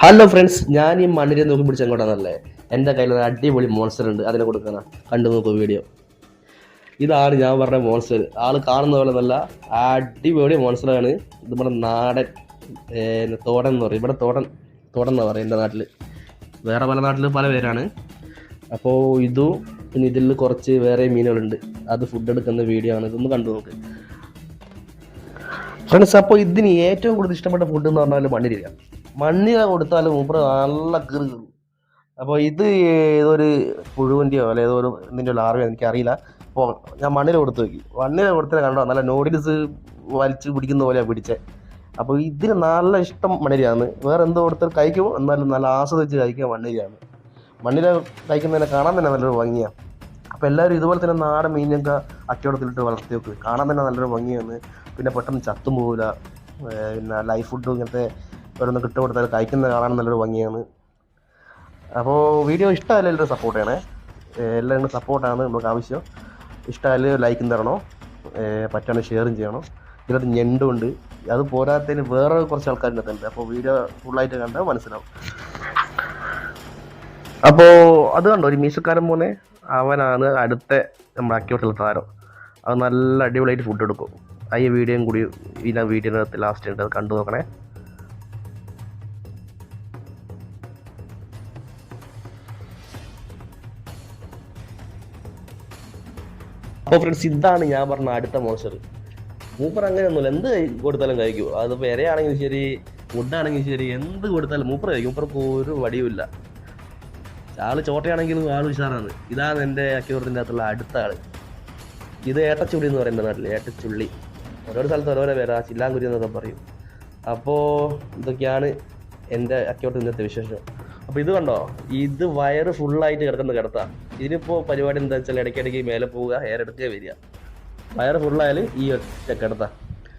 Hello friends ഞാൻ ഈ മണ്ണിരി നോക്കി പിടിച്ച അങ്ങോട്ടാണല്ലേ എന്റെ കയ്യിൽ ഒരു അടിപൊളി മോൺസ്റ്റർ ഉണ്ട്. അതിനെ കൊടുക്കണം കണ്ടു നോക്കൂ വീഡിയോ ഇതാണ് ഞാൻ പറഞ്ഞ മോൺസ്റ്റർ ആൾ കാണുന്ന പോലെ നല്ല അടിപൊളി മോൺസ്റ്ററാണ് ഇത് നമ്മുടെ നാടൻ തോടൻ എന്ന് പറയും. ഇവിടെ തോടൻ തോടൻ എന്നാ പറയും എന്റെ നാട്ടിൽ വേറെ പല നാട്ടിൽ പല പേരാണ്. അപ്പോൾ ഇതും പിന്നെ ഇതിൽ കുറച്ച് വേറെ മീനുകളുണ്ട്. അത് ഫുഡ് എടുക്കുന്ന വീഡിയോ ആണ്. ഇതൊന്ന് കണ്ടു നോക്ക്. ഫ്രണ്ട്സ് അപ്പോൾ ഇതിന് ഏറ്റവും കൂടുതൽ ഇഷ്ടപ്പെട്ട ഫുഡ് എന്ന് പറഞ്ഞാൽ മണ്ണിര മണ്ണിര കൊടുത്താലും മൂപ്പർ നല്ല കീറി കീറും. അപ്പോൾ ഇത് ഏതൊരു പുഴുവിന്റെയോ അല്ലെ ഏതോ ഒരു ഇതിന്റെ ലാർവയോ എനിക്കറിയില്ല. അപ്പോൾ ഞാൻ മണ്ണിര കൊടുത്തു നോക്കി. മണ്ണിര കൊടുത്തത് കണ്ടോ? നല്ല നോഡിൽസ് വലിച്ച് പിടിക്കുന്ന പോലെയാണ് പിടിച്ചത് അപ്പോൾ ഇതിന് നല്ല ഇഷ്ടം മണ്ണിരയാണ് വേറെ എന്തോ കൊടുത്താൽ കഴിക്കും എന്നാലും നല്ല ആസ്വദിച്ച് കഴിക്കുക മണ്ണിരയാണ് മണ്ണിര കഴിക്കുന്നതിനെ കാണാൻ തന്നെ നല്ലൊരു ഭംഗിയാണ് അപ്പോൾ എല്ലാവരും ഇതുപോലെ തന്നെ നാടൻ മീനൊക്കെ അച്ചവടത്തിലിട്ട് വളർത്തി വെക്കും കാണാൻ തന്നെ നല്ലൊരു ഭംഗിയാണ് പിന്നെ പെട്ടെന്ന് ചത്തും പോകില്ല പിന്നെ ലൈഫ് ഫുഡ് ഇങ്ങനത്തെ ഓരോന്ന് കിട്ടു കൊടുത്താൽ കഴിക്കുന്ന കാണാൻ നല്ലൊരു ഭംഗിയാണ്. അപ്പോൾ വീഡിയോ ഇഷ്ടമല്ല എല്ലാവരും സപ്പോർട്ട് ചെയ്യണേ. എല്ലാവരും സപ്പോർട്ടാണ് നമുക്ക് ആവശ്യം. ഇഷ്ടമായാലും ലൈക്കും തരണോ. പറ്റാണ് ഷെയറും ചെയ്യണം. ഇതിനകത്ത് ഞണ്ടുണ്ട് അത് പോരാത്തതിന് വേറെ കുറച്ച് ആൾക്കാരിനകത്തുണ്ട് അപ്പോൾ വീഡിയോ ഫുള്ളായിട്ട് കണ്ടാൽ മനസ്സിലാവും. അപ്പോൾ അത് കണ്ടോ? ഒരു മീശക്കാരൻ പോലെ അവനാണ് അടുത്ത നമ്മുടെ അക്യൂട്ടുള്ള താരം. അത് നല്ല അടിപൊളിയായിട്ട് ഫുഡ് എടുക്കും. ആ ഈ വീഡിയോയും കൂടി ഈ വീഡിയോനകത്ത് ലാസ്റ്റ് ഉണ്ട് അത് കണ്ടു നോക്കണേ. അപ്പോൾ ഫ്രണ്ട്സ് ഇതാണ് ഞാൻ പറഞ്ഞ അടുത്ത മോൺസ്റ്റർ മൂപ്പർ അങ്ങനെയൊന്നുമില്ല. എന്ത് കൊടുത്താലും കഴിക്കും. അതിപ്പോൾ ഇരയാണെങ്കിലും ശരി ഫുഡാണെങ്കിലും ശരി എന്ത് കൊടുത്താലും മൂപ്പർ കഴിക്കും. മൂപ്പർക്ക് ഒരു വടിയുമില്ല ആൾ ചോട്ടയാണെങ്കിലും ആൾ ഉഷാറാണ്. ഇതാണ് എന്റെ അക്യൂറിന്റെ അകത്തുള്ള അടുത്ത ആൾ. ഇത് ഏട്ടച്ചുള്ളി എന്ന് പറയുന്ന നാട്ടിൽ ഏട്ടച്ചുള്ളി. ഓരോ സ്ഥലത്ത് ഓരോരോ പേരാ. ചില്ലാങ്കുരി എന്നൊക്കെ പറയും. അപ്പോൾ ഇതൊക്കെയാണ് എന്റെ അക്യൂട്ട് ഇന്നത്തെ വിശേഷം. അപ്പോൾ ഇത് കണ്ടോ? ഇത് വയറ് ഫുള്ളായിട്ട് കിടക്കുന്ന കിടത്താ. ഇതിനിപ്പോൾ പരിപാടി എന്താ വെച്ചാൽ ഇടയ്ക്കിടയ്ക്ക് മേലെ പോവുക എയർ എടുക്കുക വരിക. വയറ് ഫുള്ളായാൽ ഈ ഒറ്റ കിടത്താ